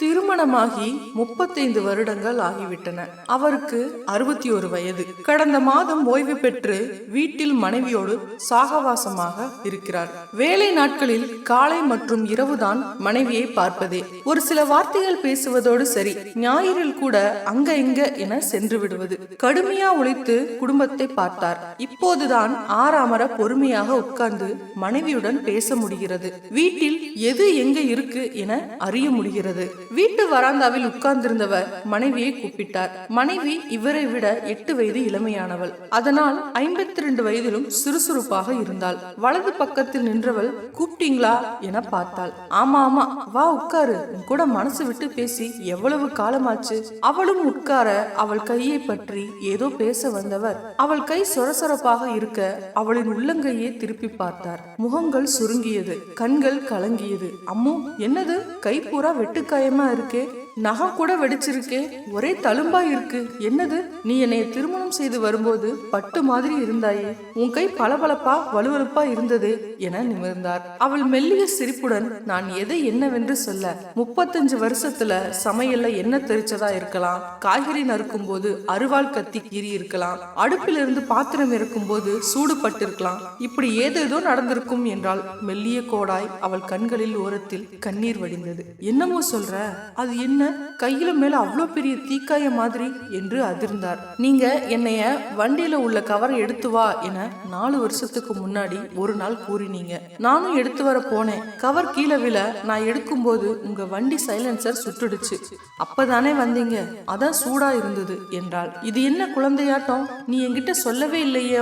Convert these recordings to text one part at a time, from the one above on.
திருமணமாகி முப்பத்தைந்து வருடங்கள் ஆகிவிட்டன. அவருக்கு அறுபத்தி ஒரு வயது. கடந்த மாதம் ஓய்வு பெற்று வீட்டில் மனைவியோடு சாகவாசமாக இருக்கிறார். வேலை நாட்களில் காலை மற்றும் இரவுதான் மனைவியை பார்ப்பதே. ஒரு சில வார்த்தைகள் பேசுவதோடு சரி ஞாயிறில் கூட அங்க இங்க என சென்று விடுவது. கடுமையா உழைத்து குடும்பத்தை பார்த்தார். இப்போதுதான் ஆறாமர பொறுமையாக உட்கார்ந்து மனைவியுடன் பேச முடிகிறது. வீட்டில் எது எங்க இருக்கு என அறிய முடிகிறது. வீட்டு வராந்தாவில் உட்கார்ந்திருந்தவர் மனைவியை கூப்பிட்டார். மனைவி இவரை விட எட்டு வயது இளமையானவள். அதனால் ஐம்பத்தி ரெண்டு வயதிலும் சுறுசுறுப்பாக இருந்தாள். வலது பக்கத்தில் நின்றவள் கூப்பிட்டீங்களா? என பார்த்தாள். ஆமா ஆமா. வா உட்காரு. உன் கூட மனசு விட்டு பேசி எவ்வளவு காலமாச்சு? அவளும் உட்கார அவள் கையை பற்றி ஏதோ பேச வந்தவர். அவள் கை சொரசொரப்பாக இருக்க அவளின் உள்ளங்கையை திருப்பி பார்த்தார். முகங்கள் சுருங்கியது. கண்கள் கலங்கியது. அம்மு என்னது? கை பூரா வெட்டுக்காயமா? இருக்கே. நகம் கூட வெடிச்சிருக்கே. ஒரே தழும்பா இருக்கு. என்னது? நீ என்னை திருமணம் செய்து வரும்போது பட்டு மாதிரி இருந்தாயே. உன் கை பளபளப்பா வலுவலுப்பா இருந்தது என நிமிர்ந்தார். அவள் மெல்லிய சிரிப்புடன் நான் எதை என்னவென்று சொல்ல முப்பத்தஞ்சு வருஷத்துல சமையல்ல என்ன தெரிச்சதா இருக்கலாம். காய்கறி நறுக்கும் போது அருவாள் கத்தி கீறி இருக்கலாம். அடுப்பிலிருந்து பாத்திரம் இருக்கும் போது சூடு பட்டிருக்கலாம் இப்படி ஏதேதோ நடந்திருக்கும் என்றால் மெல்லிய கோடாய் அவள் கண்களில் ஓரத்தில் கண்ணீர் வடிந்தது. என்னமோ சொல்ற? அது என்ன? கையில மேல அவ்வளோ பெரிய தீக்காய மாதிரி என்று அதிர்ந்தார். நீங்க என்னைய வண்டியில உள்ள கவரை எடுத்து வா என நாலு வருஷத்துக்கு முன்னாடி ஒரு நாள் கூறினீங்க. நானும் எடுத்து வர போனேன். கவர் கீழே விழ நான் எடுக்கும்போது உங்க வண்டி சைலன்சர் சுட்டுடுச்சு. அப்பதானே வந்தீங்க. அதான் சூடா இருந்தது என்றாள். இது என்ன குழந்தையாட்டம்? நீ என்கிட்ட சொல்லவே இல்லையே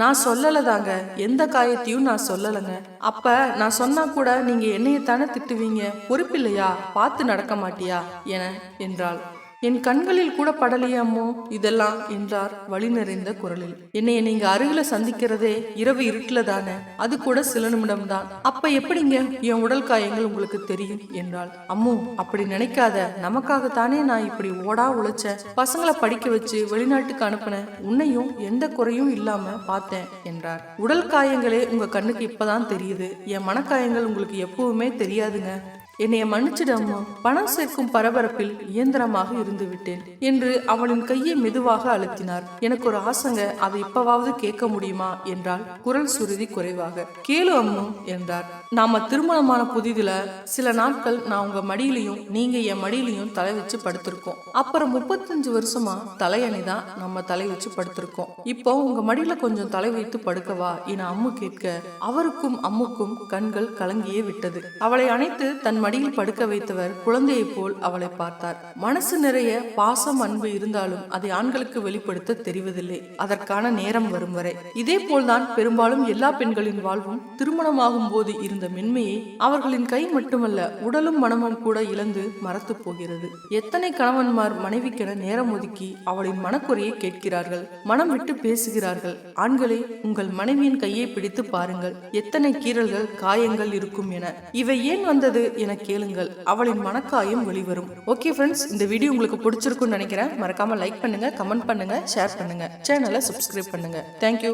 நான் சொல்லலை தாங்க எந்த காயத்தையும் நான் சொல்லலைங்க. அப்ப நான் சொன்னா கூட நீங்க என்னையத்தானே திட்டுவீங்க? பொறுப்பில்லையா பார்த்து நடக்க மாட்டியா? என என்றாள். என் கண்களில் கூட படலையே அம்மோ? இதெல்லாம் என்றார் வழி நிறைந்த குரலில். என்னைய நீங்க அருகில சந்திக்கிறதே இரவு இருட்டுல தானே? அது கூட சில நிமிடம் தான் அப்ப எப்படிங்க? என் உடல் காயங்கள் உங்களுக்கு தெரியும் என்றாள். அம்மு அப்படி நினைக்காத. நமக்காகத்தானே நான் இப்படி ஓடா உழைச்சேன் பசங்களை படிக்க வச்சு வெளிநாட்டுக்கு அனுப்பினேன் உன்னையும் எந்த குறையும் இல்லாம பார்த்தேன் என்றார். உடல் காயங்களே உங்க கண்ணுக்கு இப்பதான் தெரியுது. என் மனக்காயங்கள் உங்களுக்கு எப்பவுமே தெரியாதுங்க. என்னைய மன்னிச்சிடு அம்மா பணம் சேர்க்கும் பரபரப்பில் இயந்திரமாக இருந்து விட்டேன் என்று அவளின் கையை மெதுவாக அழுத்தினார். எனக்கு ஒரு ஆசைங்க அதை இப்பவாவது கேட்க முடியுமா? என்றால் குரல் சுருதி குறைவாக. கேளு அம்மு என்றார். நாம திருமணமான புதிதுல சில நாட்கள் நான் உங்க மடியிலையும் நீங்க என் மடியிலையும் தலை வச்சு படுத்திருக்கோம். அப்புறம் முப்பத்தஞ்சு வருஷமா தலையணி தான் நம்ம தலை வச்சு படுத்திருக்கோம். இப்போ உங்க மடியில கொஞ்சம் தலை வைத்து படுக்கவா? என அம்மு கேட்க அவருக்கும் அம்முக்கும் கண்கள் கலங்கியே விட்டது. அவளை அணைத்து தன் மடியில் படுக்க வைத்தவர் குழந்தையைப் போல் அவளை பார்த்தார். மனசு நிறைய பாசம் அன்பு இருந்தாலும் அதை ஆண்களுக்கு வெளிப்படுத்த தெரிவதில்லை. அதற்கான நேரம் வரும் வரை. இதே போல்தான் பெரும்பாலும் எல்லா பெண்களின் வாழ்வும் திருமணமாகும் போது இருந்த மென்மையை அவர்களின் கை மட்டுமல்ல உடலும் மனமும் கூட இழந்து மறத்து போகிறது. எத்தனை கணவன்மார் மனைவிக்கென நேரம் ஒதுக்கி அவளின் மனக்குறையை கேட்கிறார்கள் மனம் விட்டு பேசுகிறார்கள். ஆண்களே உங்கள் மனைவியின் கையை பிடித்து பாருங்கள். எத்தனை கீறல்கள் காயங்கள் இருக்கும் என. இவை ஏன் வந்தது என என கேளுங்கள். அவளின் மனக்காயம் வெளிவரும். ஓகே ஃப்ரெண்ட்ஸ் இந்த வீடியோ உங்களுக்கு பிடிச்சிருக்கும்னு நினைக்கிறேன். மறக்காம லைக் பண்ணுங்க கமெண்ட் பண்ணுங்க ஷேர் பண்ணுங்க. சேனலை சப்ஸ்கிரைப் பண்ணுங்க. தேங்க்யூ